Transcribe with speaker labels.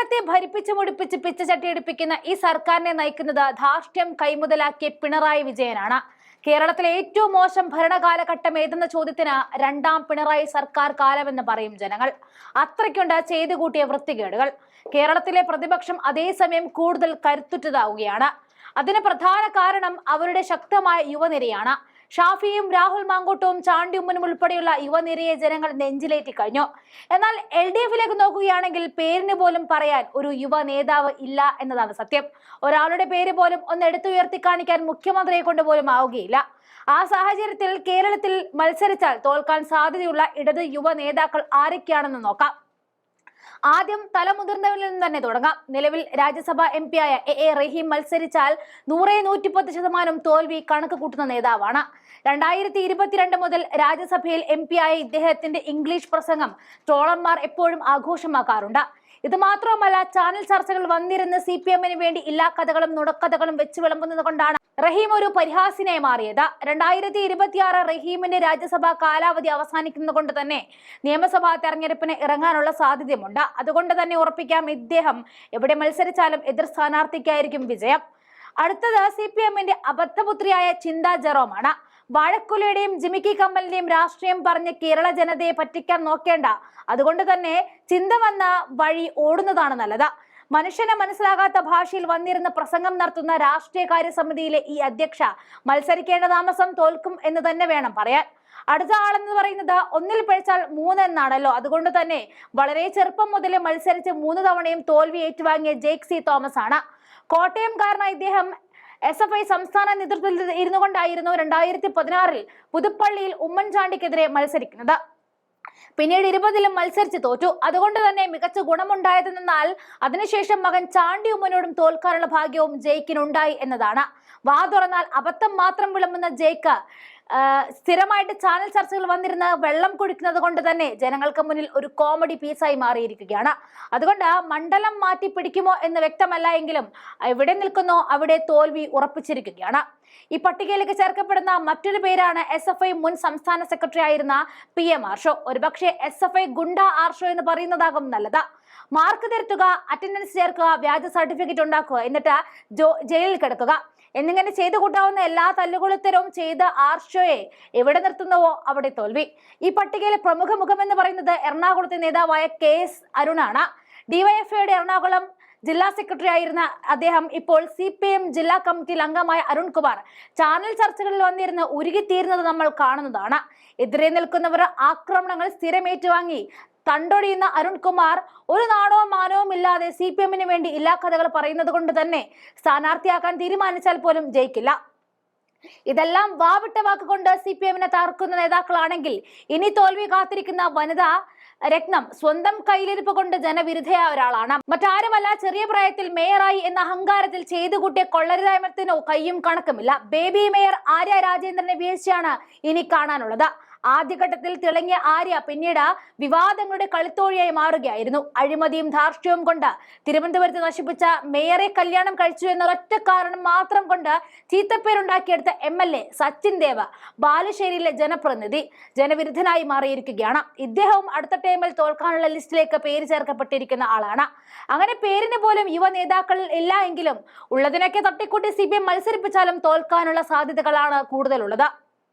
Speaker 1: കേരളത്തെ ഭരിപ്പിച്ചു മുടിപ്പിച്ച് പിച്ചചട്ടിയെടുപ്പിക്കുന്ന ഈ സർക്കാരിനെ നയിക്കുന്നത് ധാർഷ്ട്യം കൈമുതലാക്കിയ പിണറായി വിജയനാണ്. കേരളത്തിലെ ഏറ്റവും മോശം ഭരണകാലഘട്ടം ഏതെന്ന ചോദ്യത്തിന് രണ്ടാം പിണറായി സർക്കാർ കാലമെന്ന് പറയും ജനങ്ങൾ. അത്രയ്ക്കുണ്ട് ചെയ്തു കൂട്ടിയ വൃത്തികേടുകൾ. കേരളത്തിലെ പ്രതിപക്ഷം അതേസമയം കൂടുതൽ കരുത്തുറ്റതാവുകയാണ്. അതിന് പ്രധാന കാരണം അവരുടെ ശക്തമായ യുവനിരയാണ്. ഷാഫിയും രാഹുൽ മാങ്കോട്ടും ചാണ്ടിയുമ്മനും ഉൾപ്പെടെയുള്ള യുവനിരയെ ജനങ്ങൾ നെഞ്ചിലേറ്റി കഴിഞ്ഞു. എന്നാൽ എൽ ഡി എഫിലേക്ക് നോക്കുകയാണെങ്കിൽ പേരിന് പോലും പറയാൻ ഒരു യുവ നേതാവ് ഇല്ല എന്നതാണ് സത്യം. ഒരാളുടെ പേര് പോലും ഒന്ന് എടുത്തുയർത്തി കാണിക്കാൻ മുഖ്യമന്ത്രിയെ കൊണ്ട് പോലും ആവുകയില്ല. ആ സാഹചര്യത്തിൽ കേരളത്തിൽ മത്സരിച്ചാൽ തോൽക്കാൻ സാധ്യതയുള്ള ഇടത് യുവ നേതാക്കൾ ആരൊക്കെയാണെന്ന് നോക്കാം. ആദ്യം തലമുതിർന്നവരിൽ നിന്ന് തന്നെ തുടങ്ങാം. നിലവിൽ രാജ്യസഭാ എം ആയ എ എ റഹീം മത്സരിച്ചാൽ നൂറേ നൂറ്റിപ്പത്ത് ശതമാനം തോൽവി കണക്ക് കൂട്ടുന്ന നേതാവാണ്. രണ്ടായിരത്തി ഇരുപത്തിരണ്ട് മുതൽ രാജ്യസഭയിൽ എം ആയ ഇദ്ദേഹത്തിന്റെ ഇംഗ്ലീഷ് പ്രസംഗം ട്രോളർമാർ എപ്പോഴും ആഘോഷമാക്കാറുണ്ട്. ഇത് മാത്രവുമല്ല ചാനൽ ചർച്ചകൾ വന്നിരുന്ന സി പി എമ്മിന് വേണ്ടി എല്ലാ കഥകളും നുണക്കഥകളും വെച്ച് വിളമ്പുന്നത് കൊണ്ടാണ് റഹീം ഒരു പരിഹാസിനായി മാറിയത്. രണ്ടായിരത്തി ഇരുപത്തിയാറ് റഹീമിന്റെ രാജ്യസഭാ കാലാവധി അവസാനിക്കുന്നത് കൊണ്ട് തന്നെ നിയമസഭാ തെരഞ്ഞെടുപ്പിന് ഇറങ്ങാനുള്ള സാധ്യതയുമുണ്ട്. അതുകൊണ്ട് തന്നെ ഉറപ്പിക്കാം ഇദ്ദേഹം എവിടെ മത്സരിച്ചാലും എതിർ സ്ഥാനാർത്ഥിക്കായിരിക്കും വിജയം. അടുത്തത് സി പി എമ്മിന്റെ അബദ്ധപുത്രിയായ ചിന്ത ജെറോമാണ്. വാഴക്കുലയുടെയും ജിമിക്കി കമ്മലിന്റെയും രാഷ്ട്രീയം പറഞ്ഞ് കേരള ജനതയെ പറ്റിക്കാൻ നോക്കേണ്ട. അതുകൊണ്ട് തന്നെ ചിന്ത വന്ന വഴി ഓടുന്നതാണ് നല്ലത്. മനുഷ്യനെ മനസ്സിലാകാത്ത ഭാഷയിൽ വന്നിരുന്ന പ്രസംഗം നടത്തുന്ന രാഷ്ട്രീയകാര്യ സമിതിയിലെ ഈ അധ്യക്ഷ മത്സരിക്കേണ്ട താമസം തോൽക്കും എന്ന് തന്നെ വേണം പറയാൻ. അടുത്ത ആളെന്ന് പറയുന്നത് ഒന്നിൽ പഴിച്ചാൽ മൂന്ന് എന്നാണല്ലോ. അതുകൊണ്ട് തന്നെ വളരെ ചെറുപ്പം മുതൽ മത്സരിച്ച് മൂന്ന് തവണയും തോൽവി ഏറ്റുവാങ്ങിയ ജേക്ക് സി തോമസ് ആണ് കോട്ടയംകാരനായ ഇദ്ദേഹം എസ് എഫ് ഐ സംസ്ഥാന നേതൃത്വത്തിൽ ഇരുന്നു കൊണ്ടായിരുന്നു രണ്ടായിരത്തി പതിനാറിൽ പുതുപ്പള്ളിയിൽ ഉമ്മൻചാണ്ടിക്കെതിരെ മത്സരിക്കുന്നത്. പിന്നീട് ഇരുപതിലും മത്സരിച്ച് തോറ്റു. അതുകൊണ്ട് തന്നെ മികച്ച ഗുണമുണ്ടായതെന്നാൽ അതിനുശേഷം മകൻ ചാണ്ടി ഉമ്മനോടും തോൽക്കാനുള്ള ഭാഗ്യവും ജയിക്കിനുണ്ടായി എന്നതാണ്. വാ തുറന്നാൽ അബദ്ധം മാത്രം വിളമ്പുന്ന ജയിക്ക് സ്ഥിരമായിട്ട് ചാനൽ ചർച്ചകൾ വന്നിരുന്ന വെള്ളം കുടിക്കുന്നത് കൊണ്ട് തന്നെ ജനങ്ങൾക്ക് മുന്നിൽ ഒരു കോമഡി പീസായി മാറിയിരിക്കുകയാണ്. അതുകൊണ്ട് മണ്ഡലം മാറ്റി പിടിക്കുമോ എന്ന് വ്യക്തമല്ല എങ്കിലും എവിടെ നിൽക്കുന്നോ അവിടെ തോൽവി ഉറപ്പിച്ചിരിക്കുകയാണ്. ഈ പട്ടികയിലേക്ക് ചേർക്കപ്പെടുന്ന മറ്റൊരു പേരാണ് എസ് എഫ് ഐ മുൻ സംസ്ഥാന സെക്രട്ടറി ആയിരുന്ന പി എം ആർഷോ ഒരുപക്ഷെ എസ് എഫ് ഐ ഗുണ്ട ആർഷോ എന്ന് പറയുന്നതാകും നല്ലത്. മാർക്ക് തിരുത്തുക അറ്റൻഡൻസ് ചേർക്കുക വ്യാജ സർട്ടിഫിക്കറ്റ് ഉണ്ടാക്കുക എന്നിട്ട് ജയിലിൽ കിടക്കുക. എന്നിങ്ങനെ ചെയ്തു കൂട്ടാവുന്ന എല്ലാ തല്ലുകൊളുത്തരവും ചെയ്ത ആർഷോയെ എവിടെ നിർത്തുന്നുവോ അവിടെ തോൽവി. ഈ പട്ടികയിലെ പ്രമുഖ മുഖമെന്ന് പറയുന്നത് എറണാകുളത്തെ നേതാവായ കെ എസ് അരുണാണ്. ഡിവൈഎഫ്ഐയുടെ എറണാകുളം ജില്ലാ സെക്രട്ടറി ആയിരുന്ന അദ്ദേഹം ഇപ്പോൾ സി പി എം ജില്ലാ കമ്മിറ്റിയിൽ അംഗമായ അരുൺകുമാർ ചാനൽ ചർച്ചകളിൽ വന്നിരുന്ന് ഉരുകിത്തീരുന്നത് നമ്മൾ കാണുന്നതാണ്. എതിരെ നിൽക്കുന്നവർ ആക്രമണങ്ങൾ സ്ഥിരമേറ്റുവാങ്ങി തണ്ടൊടിയുന്ന അരുൺകുമാർ ഒരു നാണവും മാനവും ഇല്ലാതെ സി പി എമ്മിന് വേണ്ടി ഇല്ലാ കഥകൾ പറയുന്നത് കൊണ്ട് തന്നെ സ്ഥാനാർത്ഥിയാക്കാൻ തീരുമാനിച്ചാൽ പോലും ജയിക്കില്ല. ഇതെല്ലാം വാവിട്ട വാക്കുകൊണ്ട് സി പി എമ്മിനെ തകർക്കുന്ന നേതാക്കളാണെങ്കിൽ ഇനി തോൽവി കാത്തിരിക്കുന്ന വനിതാ രത്നം സ്വന്തം കയ്യിലിരിപ്പ് കൊണ്ട് ജനവിരുദ്ധയായ ഒരാളാണ്. മറ്റാരുമല്ല ചെറിയ പ്രായത്തിൽ മേയറായി എന്ന അഹങ്കാരത്തിൽ ചെയ്തു കൂട്ടിയ കൊള്ളരുതായ്മത്തിനോ കയ്യും കണക്കുമില്ല. ബേബി മേയർ ആര്യ രാജേന്ദ്രനെ വീഴ്ചയാണ് ഇനി കാണാനുള്ളത്. ആദ്യഘട്ടത്തിൽ തിളങ്ങിയ ആര്യ പിന്നീട് വിവാദങ്ങളുടെ കളിത്തോഴിയായി മാറുകയായിരുന്നു. അഴിമതിയും ധാർഷ്ട്യവും കൊണ്ട് തിരുവനന്തപുരത്ത് നശിപ്പിച്ച മേയറെ കല്യാണം കഴിച്ചു എന്ന ഒറ്റ കാരണം മാത്രം കൊണ്ട് ചീത്തപ്പേരുണ്ടാക്കിയെടുത്ത M L A Sachin Dev ബാലുശ്ശേരിയിലെ ജനപ്രതിനിധി ജനവിരുദ്ധനായി മാറിയിരിക്കുകയാണ്. ഇദ്ദേഹവും അടുത്ത ടൈമിൽ തോൽക്കാനുള്ള ലിസ്റ്റിലേക്ക് പേര് ചേർക്കപ്പെട്ടിരിക്കുന്ന ആളാണ്. അങ്ങനെ പേരിന് പോലും യുവ നേതാക്കൾ ഇല്ല എങ്കിലും ഉള്ളതിനൊക്കെ തട്ടിക്കൂട്ടി സി പി എം മത്സരിപ്പിച്ചാലും തോൽക്കാനുള്ള സാധ്യതകളാണ് കൂടുതലുള്ളത്.